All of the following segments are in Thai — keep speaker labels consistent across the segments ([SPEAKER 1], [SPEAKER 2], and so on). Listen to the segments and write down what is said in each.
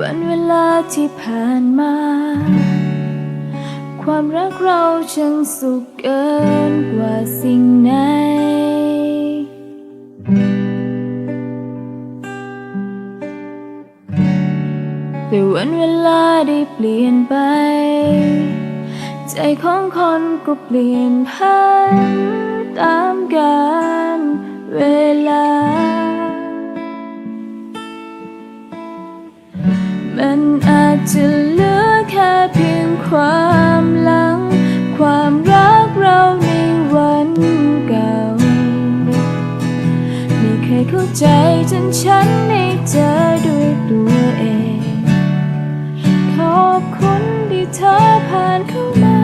[SPEAKER 1] วันเวลาที่ผ่านมา ความรักเราช่างสุขเกินกว่าสิ่งไหน แต่วันเวลาได้เปลี่ยนไป ใจของคนก็เปลี่ยนพันตามกาลเวลา มันอาจจะเหลือแค่เพียงความหลัง ความรักเราในวันเก่า ไม่เคยเข้าใจจนฉันได้เจอด้วยตัวเอง ขอบคุณที่เธอผ่านเข้ามา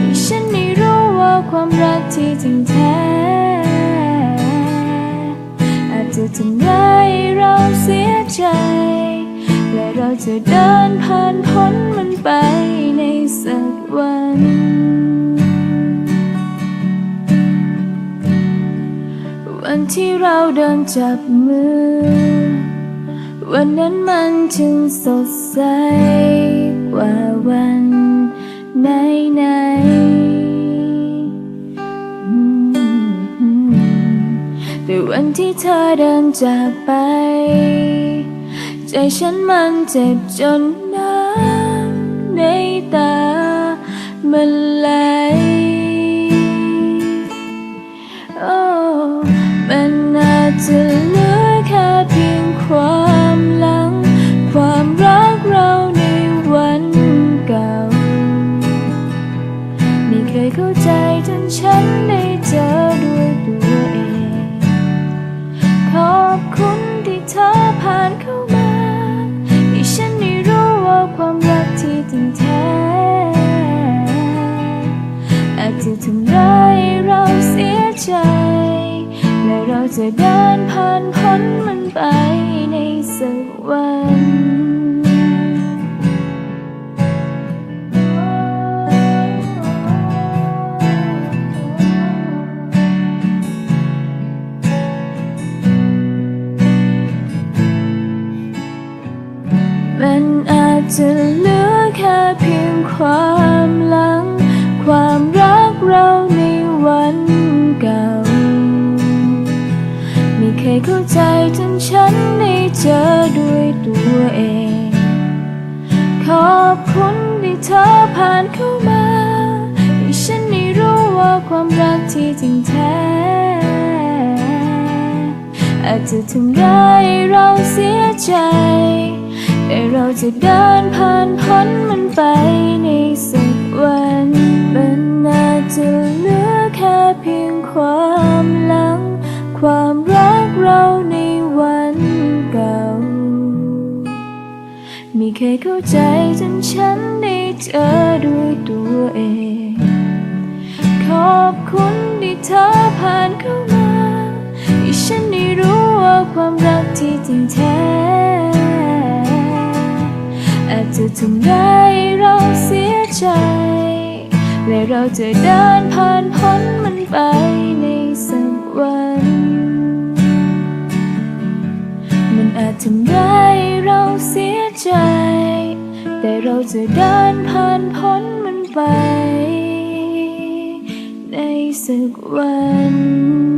[SPEAKER 1] ให้ฉันได้รู้ว่าความรักที่จริงแท้อาจจะทำร้เราเสียใจ จะเดินผ่านพ้นมันไปในสักวัน วันที่เราเดินจับมือ วันนั้นมันจึงสดใสกว่าวันไหนไหนแต่วันที่เธอเดินจากไป ใจฉันมันเจ็บจนน้ำในตามันไหลโอ้มันอาจจะเหลือแค่เพียงความ เราจะเดินผ่านพ้นมันไปในสักวันมันอาจจะเหลือ เคยเข้าใจจนฉันได้เจอด้วยตัวเอง ขอบคุณที่เธอผ่านเข้ามาให้ฉันได้รู้ว่าความรักที่จริงแท้ อาจจะทำร้ายเราเสียใจ แต่เราจะเดินผ่านพ้นมันไปใน เคยเข้าใจจนฉันได้เจอด้วยตัวเอง ขอบคุณที่เธอผ่านเข้ามาให้ฉันได้รู้ว่าความรักที่จริงแท้อาจจะทำไร้เราเสียใจ และเราจะเดินผ่านพ้นมันไปในสักวัน มันอาจทำไร้เราเสียใจ แต่เราจะเดินผ่านพ้นมันไป ในสักวัน